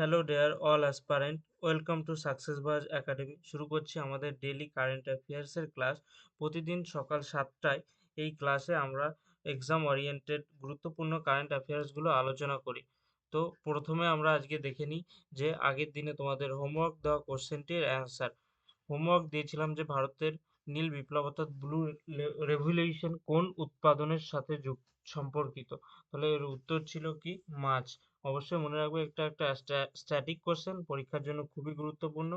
Hello dear all aspirant welcome to Success Buzz Academy শুরু করছি আমাদের ডেলি কারেন্ট অ্যাফেয়ার্সের ক্লাস প্রতিদিন সকাল সাতটায় এই ক্লাসে আমরা এক্সাম ওরিয়েন্টেড গুরুত্বপূর্ণ কারেন্ট অ্যাফেয়ার্সগুলো আলোচনা করি। তো প্রথমে আমরা আজকে দেখে নিই যে আগের দিনে তোমাদের হোমওয়ার্ক দেওয়া কোশ্চেনটির অ্যান্সার হোমওয়ার্ক দিয়েছিলাম যে ভারতের নীল বিপ্লব অর্থাৎ ব্লু রেভলিউশন কোন উৎপাদনের সাথে সম্পর্কিত। তাহলে এর উত্তর ছিল কি? মাছ। অবশ্যই মনে রাখবে একটা একটা স্ট্যাটিক কোশ্চেন পরীক্ষার জন্য খুবই গুরুত্বপূর্ণ।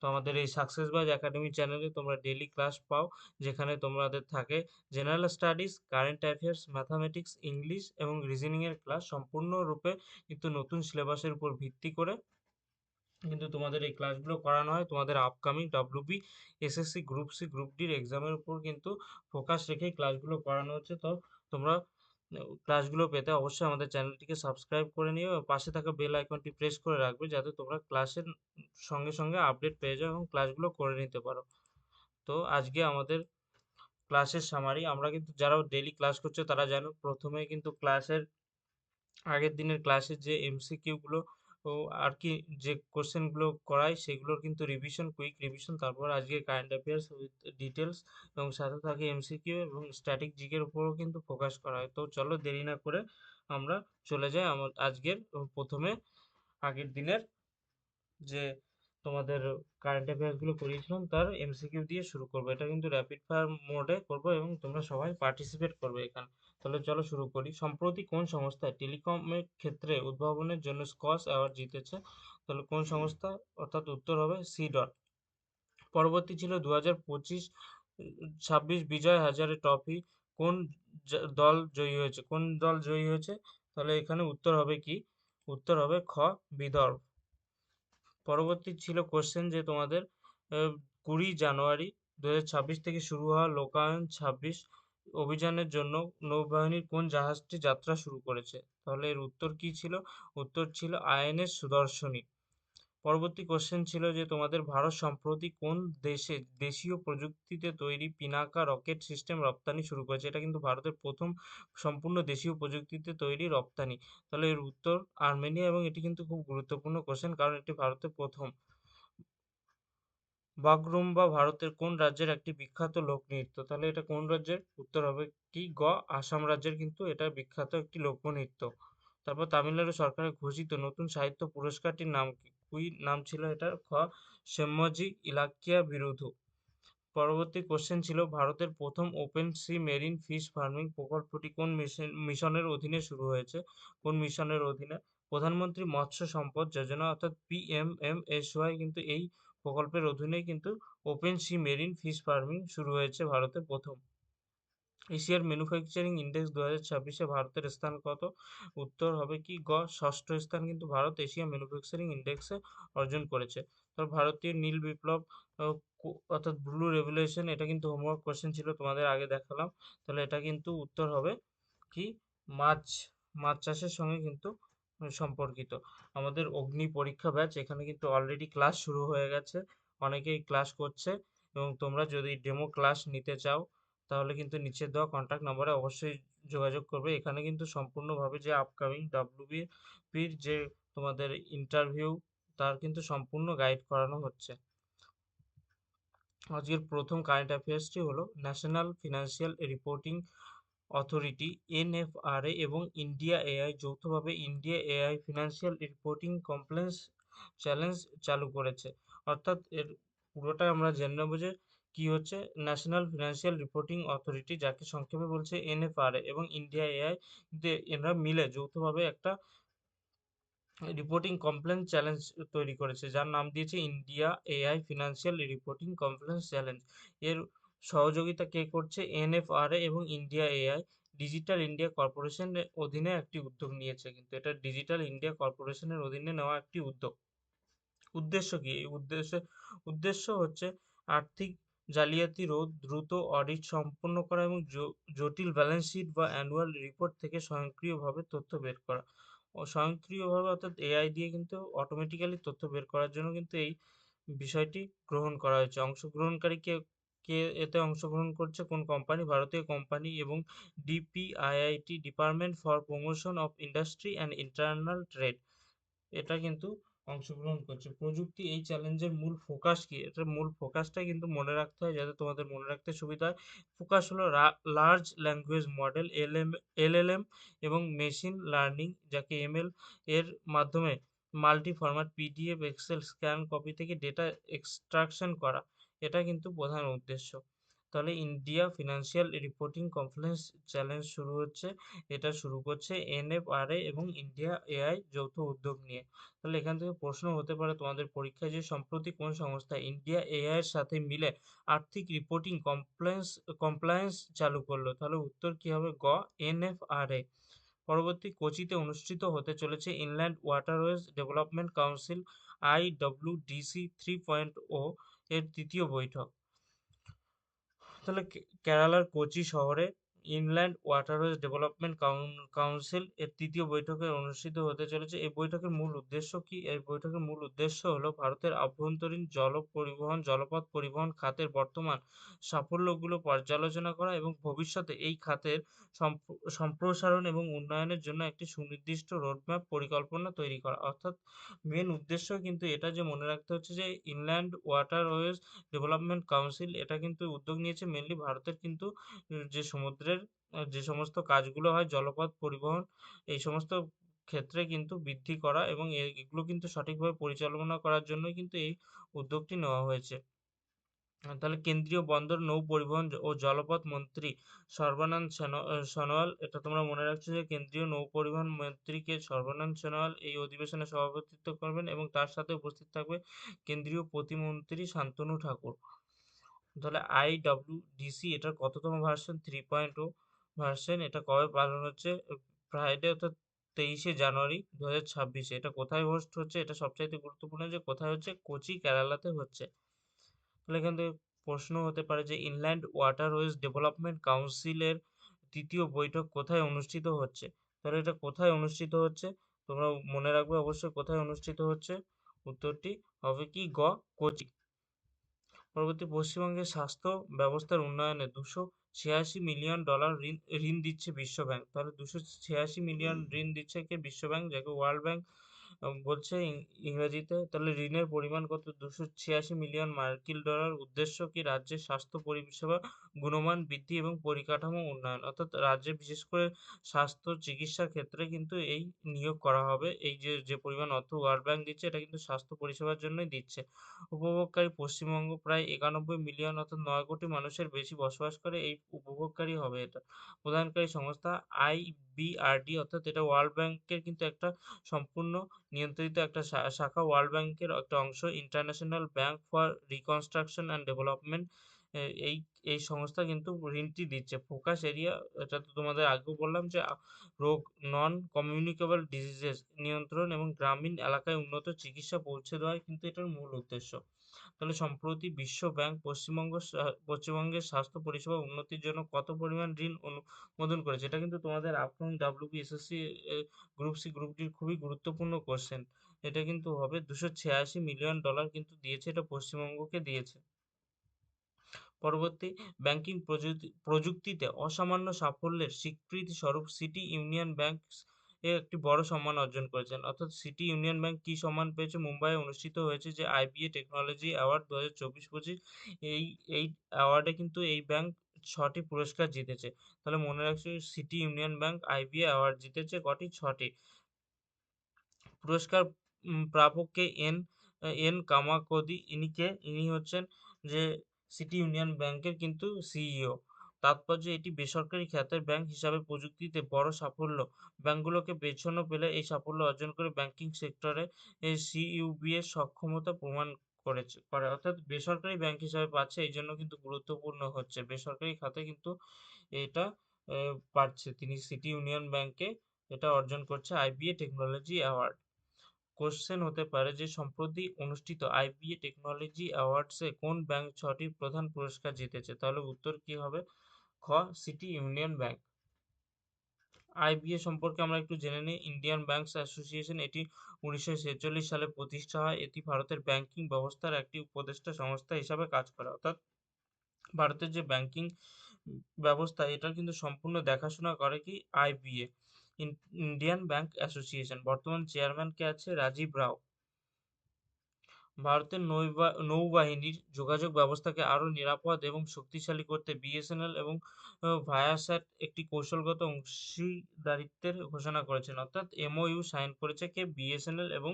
তো আমাদের এই সাকসেস বাজ একাডেমি চ্যানেলে তোমরা ডেলি ক্লাস পাও, যেখানে তোমাদের থাকে general studies current affairs mathematics English এবং রিজনিংয়ের ক্লাস সম্পূর্ণরূপে কিন্তু নতুন সিলেবাসের উপর ভিত্তি করে কিন্তু তোমাদের এই ক্লাসগুলো করানো হয়। তোমাদের upcoming WB SSC group C group ডির এক্সামের উপর কিন্তু ফোকাস রেখেই ক্লাসগুলো করানো হচ্ছে। তো তোমরা ক্লাসগুলো পেতে অবশ্যই আমাদের চ্যানেলটিকে সাবস্ক্রাইব করে নিও পাশে থাকা বেল আইকনটি প্রেস করে রাখবে যাতে তোমরা ক্লাসের সঙ্গে সঙ্গে আপডেট পেয়ে যাও এবং ক্লাসগুলো করে নিতে পারো। তো আজকে আমাদের ক্লাসের সামারি আমরা কিন্তু যারা ডেলি ক্লাস করছে তারা জানো প্রথমে কিন্তু ক্লাসের আগের দিনের ক্লাসের যে এমসিকিউগুলো ও আর কি যে কোশ্চেনগুলো করাই সেগুলোর কিন্তু রিভিশন কুইক রিভিশন তারপর আজকে কারেন্ট অ্যাফেয়ার্স উইথ ডিটেলস এবং সাথে থাকে এমসিকিউ এবং স্ট্যাটিক জিকের উপরও কিন্তু ফোকাস করা হয়। তো চলো দেরি না করে আমরা চলে যাই আমার আজকের প্রথমে আগের দিনের যে তোমাদের কারেন্ট অ্যাফেয়ার্সগুলো করিয়েছিলাম, তার এমসিকিউ দিয়ে শুরু করব। এটা কিন্তু র্যাপিড ফায়ার মোডে করব এবং তোমরা সবাই পার্টিসিপেট করবে এখানে। তাহলে চলো শুরু করি। সম্প্রতি কোন সংস্থা টেলিকমের ক্ষেত্রে উদ্ভাবনের জন্য স্কচ অ্যাওয়ার্ড জিতেছে? তাহলে কোন সংস্থা? অর্থাৎ উত্তর হবে সি ডট পরবর্তী ছিল দু হাজার পঁচিশ, ছাব্বিশ বিজয় হাজারে ট্রফি কোন দল জয়ী হয়েছে? কোন দল জয়ী হয়েছে? তাহলে এখানে উত্তর হবে কি? উত্তর হবে খ, বিদর্ভ। পরবর্তী ছিল কোশ্চেন যে তোমাদের কুড়ি জানুয়ারি দু হাজার ছাব্বিশ থেকে শুরু হওয়া লোকায়ন ছাব্বিশ অভিযানের জন্য নৌবাহিনীর কোন জাহাজটি যাত্রা শুরু করেছে? তাহলে এর উত্তর কী ছিল? উত্তর ছিল আইএনএস সুদর্শনী। পরবর্তী কোশ্চেন ছিল যে, তোমাদের ভারত সম্প্রতি কোন দেশে দেশীয় প্রযুক্তিতে তৈরি পিনাকা রকেট সিস্টেম রপ্তানি শুরু করেছে? এটা কিন্তু ভারতের প্রথম সম্পূর্ণ দেশীয় প্রযুক্তিতে তৈরি রপ্তানি। তাহলে এর উত্তর আর্মেনিয়া এবং এটি কিন্তু খুব গুরুত্বপূর্ণ কোশ্চেন কারণ এটি ভারতের প্রথম। বাগরুম্বা ভারতের কোন রাজ্যের একটি বিখ্যাত লোকনৃত্য? তাহলে এটা কোন রাজ্যের? উত্তর হবে কি গ, আসাম রাজ্যের কিন্তু এটা বিখ্যাত একটি লোকনৃত্য। তারপর তামিলনাড়ু সরকারের ঘোষিত নতুন সাহিত্য পুরস্কারটির নাম কি? কুই নাম ছিল এটার খ সেম্মজি ইলাকিয়া বিরুধু পরবর্তী কোশ্চেন ছিল, ভারতের প্রথম open sea marine fish farming প্রকল্পটি কোন মিশনের অধীনে শুরু হয়েছে? কোন মিশনের অধীনে? প্রধানমন্ত্রী মৎস্য সম্পদ যোজনা অর্থাৎ পিএমএমএসওয়াই কিন্তু এই প্রকল্পের অধীনেই কিন্তু open sea marine fish farming শুরু হয়েছে ভারতে প্রথম। এশিয়ার ম্যানুফ্যাকচারিং ইন্ডেক্স দু হাজার ছাব্বিশে ভারতের স্থান কত? উত্তর হবে কি? গ, ষষ্ঠ স্থান কিন্তু ভারত এশিয়া ম্যানুফ্যাকচারিং ইন্ডেক্সে অর্জন করেছে। তো ভারতীয় নীল বিপ্লব অর্থাৎ ব্লু রেভুলেশন, এটা কিন্তু হোমওয়ার্ক কোশ্চেন ছিল, তোমাদের আগে দেখালাম। তাহলে এটা কিন্তু উত্তর হবে কি? মাছ মাছ চাষের সঙ্গে কিন্তু সম্পর্কিত। আমাদের অগ্নি পরীক্ষা ব্যাচ এখানে কিন্তু অলরেডি ক্লাস শুরু হয়ে গেছে। অনেকেই ক্লাস করছে এবং তোমরা যদি ডেমো ক্লাস নিতে চাও তাহলে কিন্তু নিচে দেওয়া কন্ট্যাক্ট নম্বরে অবশ্যই যোগাযোগ করবে। এখানে কিন্তু সম্পূর্ণভাবে যে আপকামিং ডাব্লিউবিপির যে তোমাদের ইন্টারভিউ তার কিন্তু সম্পূর্ণ গাইড করানো হচ্ছে। আজকের প্রথম কারেন্ট অ্যাফেয়ার্সটি হলো national financial reporting authority NFRA এবং ইন্ডিয়া এআই যৌথভাবে India AI financial reporting compliance challenge চালু করেছে। অর্থাৎ এর পুরোটা আমরা জেনে নেব যে কি হচ্ছে? ন্যাশনাল ফিনান্সিয়াল রিপোর্টিং অথরিটি যাকে সংক্ষেপে বলছে এনএফআরএ এবং ইন্ডিয়া এআই এরা মিলে যৌথভাবে একটা রিপোর্টিং কমপ্লেন চ্যালেঞ্জ তৈরি করেছে। যার নাম দিয়েছে India AI financial reporting compliance challenge এর সহযোগিতা কে করছে? এনএফআরএ এবং ইন্ডিয়া এআই ডিজিটাল ইন্ডিয়া কর্পোরেশনের অধীনে একটি উদ্যোগ নিয়েছে। কিন্তু এটা ডিজিটাল ইন্ডিয়া কর্পোরেশনের অধীনে নেওয়া একটি উদ্যোগ। উদ্দেশ্য কি? এই উদ্দেশ্য উদ্দেশ্য হচ্ছে আর্থিক জালিয়াতি রোধ দ্রুত অডিট সম্পন্ন করা এবং জটিল ব্যালেন্স শিট বা অ্যানুয়াল রিপোর্ট থেকে স্বয়ংক্রিয়ভাবে তথ্য বের করা। ও স্বয়ংক্রিয়ভাবে অর্থাৎ এআই দিয়ে কিন্তু অটোমেটিক্যালি তথ্য বের করার জন্য কিন্তু এই বিষয়টি গ্রহণ করা হয়েছে। অংশগ্রহণকারী কে কে এতে অংশগ্রহণ করছে কোন কোম্পানি ভারতীয় কোম্পানি এবং DPIIT department for promotion of industry and internal trade এটা কিন্তু অংশগ্রহণ করছে। প্রযুক্তি এই চ্যালেঞ্জের মূল ফোকাস কি? এটার মূল ফোকাসটাই কিন্তু মনে রাখতে হয় যাতে তোমাদের মনে রাখতে সুবিধা হয়। ফোকাস হলো large language model LM LLM এবং মেশিন লার্নিং যাকে এমএল এর মাধ্যমে multi format PDF Excel scan copy থেকে ডেটা এক্সট্রাকশন করা। এটা কিন্তু প্রধান উদ্দেশ্য। তাহলে India financial reporting conference challenge শুরু হচ্ছে। এটা শুরু করছে এনএফআরএ এবং ইন্ডিয়া এআই যৌথ উদ্যোগ নিয়ে। তাহলে এখান থেকে প্রশ্ন হতে পারে, তোমাদের পরীক্ষায় যে সম্প্রতি কোন সংস্থা ইন্ডিয়া এআই এর সাথে মিলে আর্থিক রিপোর্টিং কমপ্লায়েন্স কমপ্লায়েন্স চালু করল, তাহলে উত্তর কি হবে? গ এনএফআরএ পরবর্তী কোচিতে অনুষ্ঠিত হতে চলেছে inland waterways development council IWDC three point O এর তৃতীয় বৈঠক। তাহলে কেরালার কোচি শহরে ইনল্যান্ড ওয়াটারওয়েজ ডেভেলপমেন্ট কাউন্সিল এর তৃতীয় বৈঠকে অনুষ্ঠিত হতে চলেছে। এই বৈঠকের মূল উদ্দেশ্য কি? এই বৈঠকের মূল উদ্দেশ্য হলো ভারতের আভ্যন্তরীণ জল পরিবহন, জলপথ পরিবহন খাতের বর্তমান সাফল্যগুলো পর্যালোচনা করা এবং ভবিষ্যতে এই খাতের সম্প্রসারণ এবং উন্নয়নের জন্য একটি সুনির্দিষ্ট রোডম্যাপ পরিকল্পনা তৈরি করা। অর্থাৎ মেন উদ্দেশ্য কিন্তু এটা যে মনে রাখতে হচ্ছে যে ইনল্যান্ড ওয়াটারওয়েজ ডেভেলপমেন্ট কাউন্সিল এটা কিন্তু উদ্যোগ নিয়েছে মেনলি ভারতের কিন্তু যে সমুদ্রের যে সমস্ত কাজগুলো হয়, জলপথ পরিবহন, এই সমস্ত ক্ষেত্রে কিন্তু বৃদ্ধি করা এবং এগুলো কিন্তু সঠিকভাবে পরিচালনা করার জন্যই কিন্তু এই উদ্যোগটি নেওয়া হয়েছে। তাহলে কেন্দ্রীয় বন্দর নৌ পরিবহন ও জলপথ মন্ত্রী সর্বানন্দ সোনোয়াল, এটা তোমরা মনে রাখছো যে কেন্দ্রীয় নৌ পরিবহন মন্ত্রীকে সর্বানন্দ সোনোয়াল এই অধিবেশনে সভাপতিত্ব করবেন এবং তার সাথে উপস্থিত থাকবে কেন্দ্রীয় প্রতিমন্ত্রী শান্তনু ঠাকুর। তাহলে আইডব্লিউডিসি এটার কততম version? Three point O. Version এটা কবে পালন হচ্ছে? ফ্রাইডে অর্থাৎ তেইশে জানুয়ারি দু হাজার ছাব্বিশে। এটা কোথায় হোস্ট হচ্ছে? এটা সবচাইতে গুরুত্বপূর্ণ যে কোথায় হচ্ছে? কোচি, কেরালাতে হচ্ছে। তাহলে এখান থেকে প্রশ্ন হতে পারে যে ইনল্যান্ড ওয়াটারওয়েজ ডেভেলপমেন্ট কাউন্সিলের তৃতীয় বৈঠক কোথায় অনুষ্ঠিত হচ্ছে? তাহলে এটা কোথায় অনুষ্ঠিত হচ্ছে? তোমরা মনে রাখবে অবশ্যই কোথায় অনুষ্ঠিত হচ্ছে? উত্তরটি হবে কি? গ, কোচি। পরবর্তী পশ্চিমবঙ্গের স্বাস্থ্য ব্যবস্থার উন্নয়নে দুশো ছিয়াশি মিলিয়ন ডলার ঋণ ঋণ দিচ্ছে বিশ্বব্যাংক। তাহলে দুশো ছিয়াশি মিলিয়ন ঋণ দিচ্ছে কে? বিশ্বব্যাংক যাকে ওয়ার্ল্ড ব্যাংক বলছে ইংরেজিতে, তাহলে ঋণের পরিমাণ কত? দুশো ছিয়াশি মিলিয়ন মার্কিন ডলার। উদ্দেশ্য কি? রাজ্যের স্বাস্থ্য পরিষেবা, গুণমান বৃদ্ধি এবং পরিকাঠামো উন্নয়ন। অর্থাৎ রাজ্যে বিশেষ করে স্বাস্থ্য চিকিৎসা ক্ষেত্রে কিন্তু এই নিয়োগ করা হবে। এই যে যে পরিমাণ অর্থ ওয়ার্ল্ড ব্যাংক দিচ্ছে, এটা কিন্তু স্বাস্থ্য পরিষেবার জন্যই দিচ্ছে। উপভোগকারী পশ্চিমবঙ্গ প্রায় একানব্বই মিলিয়ন, অর্থাৎ নয় কোটি মানুষের বেশি বসবাস করে। এই উপভোগকারী হবে এটা। প্রদানকারী সংস্থা আইবিআরডি অর্থাৎ এটা ওয়ার্ল্ড ব্যাংকের কিন্তু একটা সম্পূর্ণ নিয়ন্ত্রিত একটা শাখা। ওয়ার্ল্ড ব্যাংকের একটা অংশ। International bank for reconstruction and development এই এই সংস্থা কিন্তু ঋণটি দিচ্ছে। ফোকাস এরিয়া এটা তো তোমাদের আগেও বললাম যে রোগ নন কমিউনিকেবল ডিজিজেস নিয়ন্ত্রণ এবং গ্রামীণ এলাকায় উন্নত চিকিৎসা পৌঁছে দেওয়াই কিন্তু এটার মূল উদ্দেশ্য। তাহলে সম্প্রতি বিশ্ব ব্যাংক পশ্চিমবঙ্গ পশ্চিমবঙ্গের স্বাস্থ্য পরিষেবা উন্নতির জন্য কত পরিমাণ ঋণ অনুমোদন করেছে? এটা কিন্তু তোমাদের upcoming WB SSC group C group ডির খুবই গুরুত্বপূর্ণ কোশ্চেন এটা কিন্তু হবে দুশো ছিয়াশি মিলিয়ন ডলার কিন্তু দিয়েছে, এটা পশ্চিমবঙ্গকে দিয়েছে। পরবর্তী ব্যাংকিং প্রযুক্তিতে অসামান্য সাফল্যের স্বীকৃতি স্বরূপ সিটি ইউনিয়ন ব্যাংক একটি বড় সম্মান অর্জন করেছেন। অর্থাৎ সিটি ইউনিয়ন ব্যাংক কি সম্মান পেয়েছে? মুম্বাইয়ে অনুষ্ঠিত হয়েছে যে আইবিএ টেকনোলজি অ্যাওয়ার্ড দু হাজার চব্বিশ এই এই অ্যাওয়ার্ডে কিন্তু এই ব্যাংক ছটি পুরস্কার জিতেছে। তাহলে মনে রাখছো City Union Bank IBA award জিতেছে কটি ছটি। পুরস্কার প্রাপককে এন এন কামাকদি। ইনি কে? ইনি হচ্ছেন যে সিটি ইউনিয়ন ব্যাংকের কিন্তু সিইও। তাৎপর্য এটি বেসরকারি খ্যাতের ব্যাংক হিসাবে প্রযুক্তিতে বড় সাফল্য। ব্যাংকগুলোকে পেছনে পেলে এই সাফল্য অর্জন করে ব্যাংকিং সেক্টরে সিইউবি এর সক্ষমতা প্রমাণ করেছে, করে। অর্থাৎ বেসরকারি ব্যাংক হিসাবে পাচ্ছে এই জন্য কিন্তু গুরুত্বপূর্ণ হচ্ছে। বেসরকারি খাতে কিন্তু এটা পাচ্ছে। তিনি সিটি ইউনিয়ন ব্যাংকে এটা অর্জন করছে আইবিএ টেকনোলজি অ্যাওয়ার্ড। কোশ্চেন হতে পারে যে সম্প্রতি অনুষ্ঠিত আইবিএ টেকনোলজি অ্যাওয়ার্ডসে কোন ব্যাংক ছটি প্রধান পুরস্কার জিতেছে? তাহলে উত্তর কি হবে? খ সিটি ইউনিয়ন ব্যাংক আইবিএ সম্পর্কে আমরা একটু জেনে নিই। ইন্ডিয়ান ব্যাংকস অ্যাসোসিয়েশন এটি উনিশশো ছেচল্লিশ সালে প্রতিষ্ঠা হয়। এটি ভারতের ব্যাংকিং ব্যবস্থার একটি উপদেষ্টা সংস্থা হিসাবে কাজ করে। অর্থাৎ ভারতের যে ব্যাংকিং ব্যবস্থা এটা কিন্তু সম্পূর্ণ দেখাশোনা করে কি? আইবিএ ইন্ডিয়ান ব্যাংক অ্যাসোসিয়েশন বর্তমান চেয়ারম্যান কে আছে রাজীব রাও। ভারতের নৌবা, নৌবাহিনীর যোগাযোগ ব্যবস্থাকে আরও নিরাপদ এবং শক্তিশালী করতে বিএসএনএল এবং ভায়াস্যাট একটি কৌশলগত অংশীদারিত্বের ঘোষণা করেছেন। অর্থাৎ এমওইউ সাইন করেছে কে বিএসএনএল এবং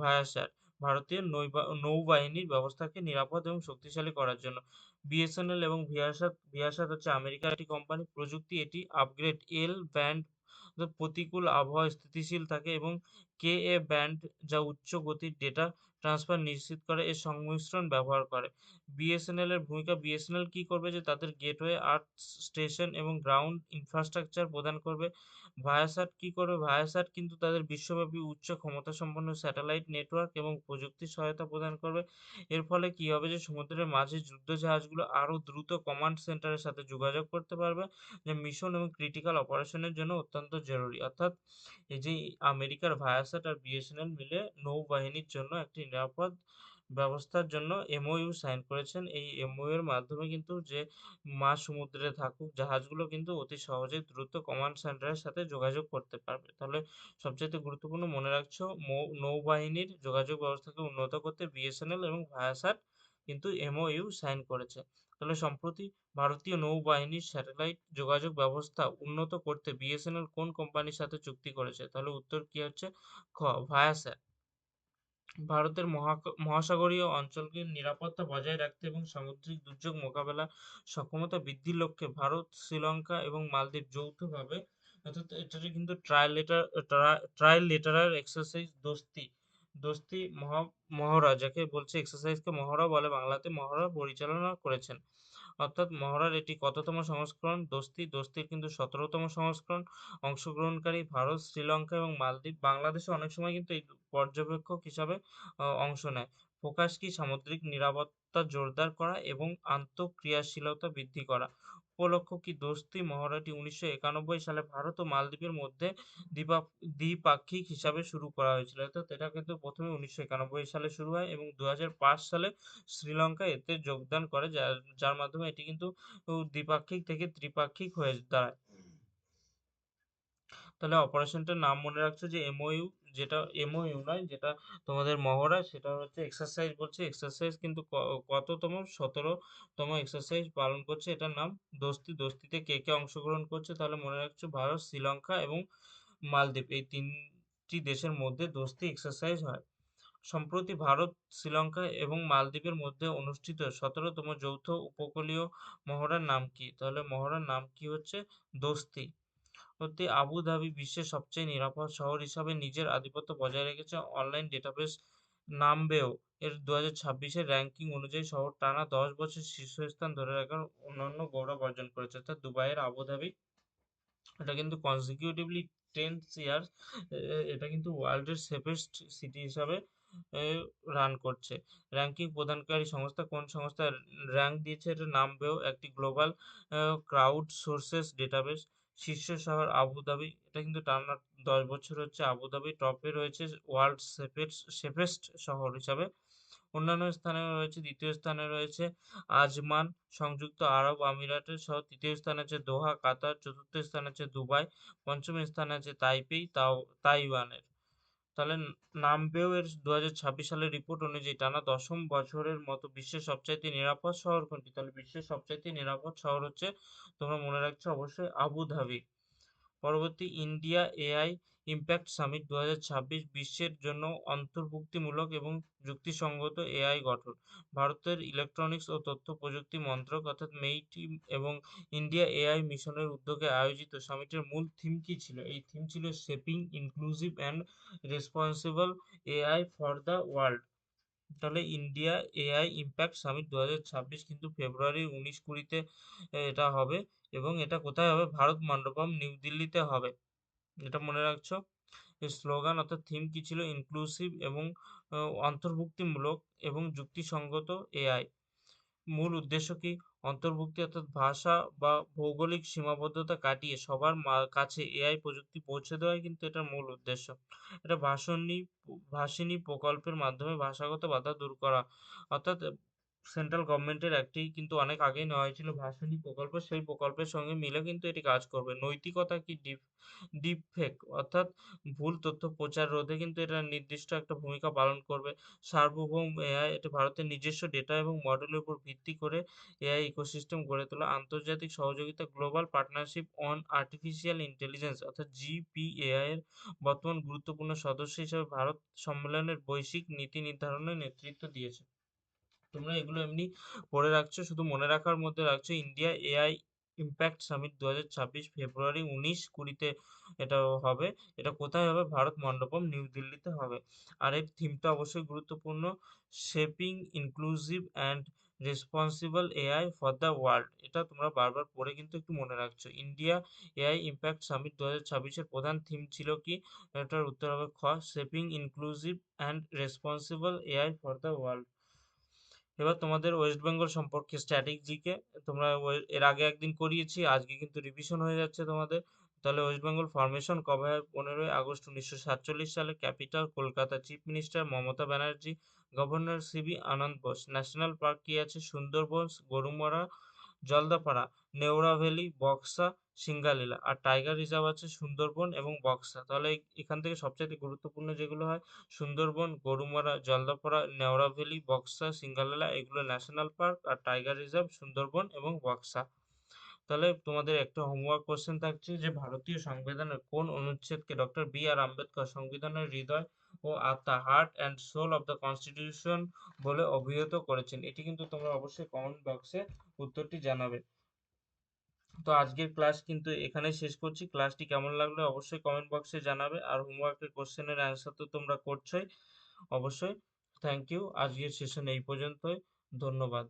ভায়াস্যাট ভারতীয় নৌবা, নৌবাহিনীর ব্যবস্থাকে নিরাপদ এবং শক্তিশালী করার জন্য। বিএসএনএল এবং ভিয়াসাত ভিয়াসাত হচ্ছে আমেরিকার একটি কোম্পানি। প্রযুক্তি এটি আপগ্রেড এল ব্যান্ড প্রতিকূল আবহাওয়া স্থিতিশীল থাকে এবং কে এ ব্যান্ড যা উচ্চ গতির ডেটা ট্রান্সফার নিশ্চিত করে এর সংমিশ্রণ ব্যবহার করে। বিএসএনএল এর ভূমিকা, বিএসএনএল কি করবে যে তাদের গেটওয়ে, আর্থ স্টেশন এবং গ্রাউন্ড ইনফ্রাস্ট্রাকচার প্রদান করবে ভায়াসাট কি করবে ভায়াসাট কিন্তু তাদের বিশ্বব্যাপী উচ্চ ক্ষমতা সম্পন্ন স্যাটেলাইট নেটওয়ার্ক এবং প্রযুক্তি সহায়তা প্রদান করবে। এর ফলে কি হবে যে, সমুদ্রের মাঝে যুদ্ধ জাহাজগুলো আরও দ্রুত কমান্ড সেন্টারের সাথে যোগাযোগ করতে পারবে, যা মিশন এবং ক্রিটিক্যাল অপারেশনের জন্য অত্যন্ত জরুরি। অর্থাৎ এই যে, আমেরিকার ভায়াসাট আর বিএসএনএল মিলে নৌবাহিনীর জন্য একটি নিরাপদ ব্যবস্থার জন্য এমওইউ সাইন করেছেন। এই এমওইউ এর মাধ্যমে কিন্তু যে মাঝ সমুদ্রে থাকুক, জাহাজগুলো কিন্তু অতি সহজেই দ্রুত কমান্ড সেন্টারের সাথে যোগাযোগ করতে পারবে। তাহলে সবচেয়ে গুরুত্বপূর্ণ মনে রাখছো নৌবাহিনীর যোগাযোগ ব্যবস্থাকে উন্নত করতে বিএসএনএল এবং ভায়াসাট কিন্তু এমওইউ সাইন করেছে। তাহলে সম্প্রতি ভারতীয় নৌবাহিনীর স্যাটেলাইট যোগাযোগ ব্যবস্থা উন্নত করতে বিএসএনএল কোন কোম্পানির সাথে চুক্তি করেছে? তাহলে উত্তর কি হচ্ছে? খ ভায়াস্যাট ভারতের মহাসাগরীয় অঞ্চলকে নিরাপত্তা বজায় রাখতে এবং সামুদ্রিক দুর্যোগ মোকাবেলা সক্ষমতা বৃদ্ধির লক্ষ্যে ভারত, শ্রীলঙ্কা এবং মালদ্বীপ যৌথভাবে, অর্থাৎ এটাকে কিন্তু trilateral trilateral exercise Dosti Dosti মহা, মহড়া, যাকে বলছে এক্সারসাইজকে মহড়া বলে বাংলাতে মহড়া পরিচালনা করেছেন। অর্থাৎ মহড়ার এটি কততম সংস্করণ? দোস্তি, দোস্তির কিন্তু সতেরোতম সংস্করণ। অংশগ্রহণকারী ভারত, শ্রীলঙ্কা এবং মালদ্বীপ বাংলাদেশে অনেক সময় কিন্তু এই পর্যবেক্ষক হিসাবে অংশ নেয়। ফোকাস কি সামুদ্রিক নিরাপত্তা জোরদার করা এবং আন্তঃক্রিয়াশীলতা বৃদ্ধি করা। উপলক্ষ কি দোস্তি মহড়াটি উনিশশো একানব্বই সালে ভারত ও মালদ্বীপের মধ্যে দ্বিপাক্ষিক হিসাবে শুরু করা হয়েছিল। অর্থাৎ এটা কিন্তু প্রথমে উনিশশো একানব্বই সালে শুরু হয় এবং দু হাজার পাঁচ সালে শ্রীলঙ্কা এতে যোগদান করে যার মাধ্যমে এটি কিন্তু দ্বিপাক্ষিক থেকে ত্রিপাক্ষিক হয়ে দাঁড়ায়। তাহলে অপারেশনটার নাম মনে রাখছো যে এমওইউ যেটা এমওইউ নয়, যেটা তোমাদের মহড়া, সেটা হচ্ছে এক্সারসাইজ বলছে। এক্সারসাইজ কিন্তু কততম, সতেরোতম এক্সারসাইজ পালন করছে, এটার নাম দোস্তি। দোস্তিতে কে কে অংশগ্রহণ করছে তাহলে মনে রাখছো ভারত, শ্রীলঙ্কা এবং মালদ্বীপ। এই তিনটি দেশের মধ্যে দোস্তি এক্সারসাইজ হয়। সম্প্রতি ভারত, শ্রীলঙ্কা এবং মালদ্বীপের মধ্যে অনুষ্ঠিত সতেরোতম যৌথ উপকূলীয় মহড়ার নাম কি? তাহলে মহড়ার নাম কি হচ্ছে? দোস্তি। সত্যি আবুধাবি বিশ্বের সবচেয়ে নিরাপদ শহর হিসাবে নিজের আধিপত্য বজায় রেখেছে অনলাইন ডেটাবেস নামবেও। এর দু হাজার র্যাঙ্কিং অনুযায়ী শহর টানা দশ বছর শীর্ষস্থান ধরে রাখার অন্যান্য গৌরব অর্জন করেছে। অর্থাৎ দুবাইয়ের আবুধাবি এটা কিন্তু কনজিকিউটিভলি টেন ইয়ার্স এটা কিন্তু ওয়ার্ল্ডের সেফেস্ট সিটি হিসাবে রান করছে। র্যাঙ্কিং প্রদানকারী সংস্থা কোন সংস্থা র্যাঙ্ক দিয়েছে এটা নামবেও একটি গ্লোবাল ক্রাউড সোর্সেস ডেটাবেস শীর্ষ শহর আবুধাবি এটা কিন্তু টানা দশ বছর হচ্ছে আবুধাবি টপে রয়েছে ওয়ার্ল্ড সেফেস্ট সেফেস্ট শহর হিসাবে। অন্যান্য স্থানে রয়েছে, দ্বিতীয় স্থানে রয়েছে আজমান। সংযুক্ত আরব আমিরাতের সহ তৃতীয় স্থানে আছে দোহা, কাতার। চতুর্থ স্থানে আছে দুবাই। পঞ্চম স্থানে আছে তাইপেই তাও, তাইওয়ানের। তাহলে নামবেও এর দু হাজার ছাব্বিশ সালের রিপোর্ট অনুযায়ী টানা দশম বছরের মতো বিশ্বের সবচাইতে নিরাপদ শহর কোনটি? তাহলে বিশ্বের সবচাইতে নিরাপদ শহর হচ্ছে, তোমরা মনে রাখছো অবশ্যই আবুধাবি। পরবর্তী ইন্ডিয়া এআই ইম্প্যাক্ট সামিট দু বিশ্বের জন্য অন্তর্ভুক্তিমূলক এবং যুক্তিসঙ্গত এআই গঠন। ভারতের ইলেকট্রনিক্স ও তথ্য প্রযুক্তি মন্ত্রক অর্থাৎ মেইটি এবং ইন্ডিয়া এআই মিশনের উদ্যোগে আয়োজিত সামিটের মূল থিম কি ছিল? এই থিম ছিল shaping, inclusive and responsible AI for the world. তাহলে ইন্ডিয়া এআই ইম্প্যাক্ট সামিট দু হাজার ছাব্বিশ কিন্তু ফেব্রুয়ারি উনিশ কুড়িতে এটা হবে এবং এটা কোথায় হবে? ভারত মণ্ডপম নিউ দিল্লিতে হবে। এটা মনে রাখছো? স্লোগান অর্থাৎ থিম কি ছিল? ইনক্লুসিভ এবং অন্তর্ভুক্তিমূলক এবং যুক্তিসঙ্গত এআই মূল উদ্দেশ্য কি? অন্তর্ভুক্তি অর্থাৎ ভাষা বা ভৌগোলিক সীমাবদ্ধতা কাটিয়ে সবার কাছে এআই প্রযুক্তি পৌঁছে দেওয়াই কিন্তু এটার মূল উদ্দেশ্য। এটা ভাষণী, ভাষিনী প্রকল্পের মাধ্যমে ভাষাগত বাধা দূর করা। অর্থাৎ সেন্ট্রাল গভর্নমেন্টের একটি কিন্তু অনেক আগেই নেওয়া হয়েছিল ভাসানী প্রকল্প, সেই প্রকল্পের সঙ্গে মিলে কিন্তু এটি কাজ করবে। নৈতিকতা কি ডিপ ডিপ ফেক? অর্থাৎ ভুল তথ্য প্রচার রোধে কিন্তু এটা নির্দিষ্ট একটা ভূমিকা পালন করবে। সার্বভৌম এআই এটা ভারতের নিজস্ব ডেটা এবং মডেলের উপর ভিত্তি করে এআই ইকোসিস্টেম গড়ে তোলা। আন্তর্জাতিক সহযোগিতা global partnership on artificial intelligence, অর্থাৎ জিপিএআই এর বর্তমান গুরুত্বপূর্ণ সদস্য হিসেবে ভারত সম্মেলনের বৈশ্বিক নীতি নির্ধারণে নেতৃত্ব দিয়েছে। তোমরা এগুলো এমনি পড়ে রাখছো। শুধু মনে রাখার মধ্যে রাখছো ইন্ডিয়া এআই ইম্প্যাক্ট সামিট দু ছাব্বিশ ফেব্রুয়ারি উনিশ কুড়িতে এটা হবে। এটা কোথায় হবে? ভারত মণ্ডপম নিউ দিল্লিতে হবে। আর এর থিমটা অবশ্যই গুরুত্বপূর্ণ shaping inclusive and responsible AI for the world এটা তোমরা বারবার পড়ে কিন্তু একটু মনে রাখছো। ইন্ডিয়া এআই ইম্প্যাক্ট সামিট দু হাজার ছাব্বিশের প্রধান থিম ছিল কি? এটার উত্তর হবে খ shaping inclusive and responsible AI for the world এবার তোমাদের ওয়েস্ট বেঙ্গল সম্পর্কে স্ট্যাটিক তোমরা এর আগে একদিন করিয়েছি, আজকে কিন্তু রিভিশন হয়ে যাচ্ছে তোমাদের। তাহলে ওয়েস্ট বেঙ্গল ফরমেশন কবে হয় পনেরোই আগস্ট উনিশশো সাতচল্লিশ সালে capital Kolkata chief minister Mamata Banerjee governor C V Ananda Bose. National park কি আছে? সুন্দরবন, গরুমরা জলদাপাড়া, নেওড়া ভ্যালি, বক্সা, সিঙ্গালীলা। আর টাইগার রিজার্ভ আছে সুন্দরবন এবং বক্সা। তাহলে এখান থেকে সবচেয়ে গুরুত্বপূর্ণ যেগুলো হয়, সুন্দরবন, গরুমারা, জলদাপাড়া, নেওড়া ভ্যালি, বক্সা, সিঙ্গালীলা, এগুলো ন্যাশনাল পার্ক আর টাইগার রিজার্ভ, সুন্দরবন এবং বক্সা। তাহলে তোমাদের একটা হোমওয়ার্ক কোশ্চেন থাকছে যে, ভারতীয় সংবিধানের কোন অনুচ্ছেদকে ডক্টর বি আর আম্বেদকর, সংবিধানের হৃদয় ও আত্মা heart and soul of the constitution বলে অভিহিত করেছেন। এটি কিন্তু তোমরা অবশ্যই কমেন্ট বক্সে উত্তরটি জানাবে। তো আজকের ক্লাস কিন্তু এখানে শেষ করছি। ক্লাসটি কেমন লাগল অবশ্যই কমেন্ট বক্সে জানাবে। আর হোমওয়ার্কের কোশ্চেনের অ্যান্সার তো তোমরা করছোই। অবশ্যই থ্যাংক ইউ আজকের সেশন এই পর্যন্তই। ধন্যবাদ।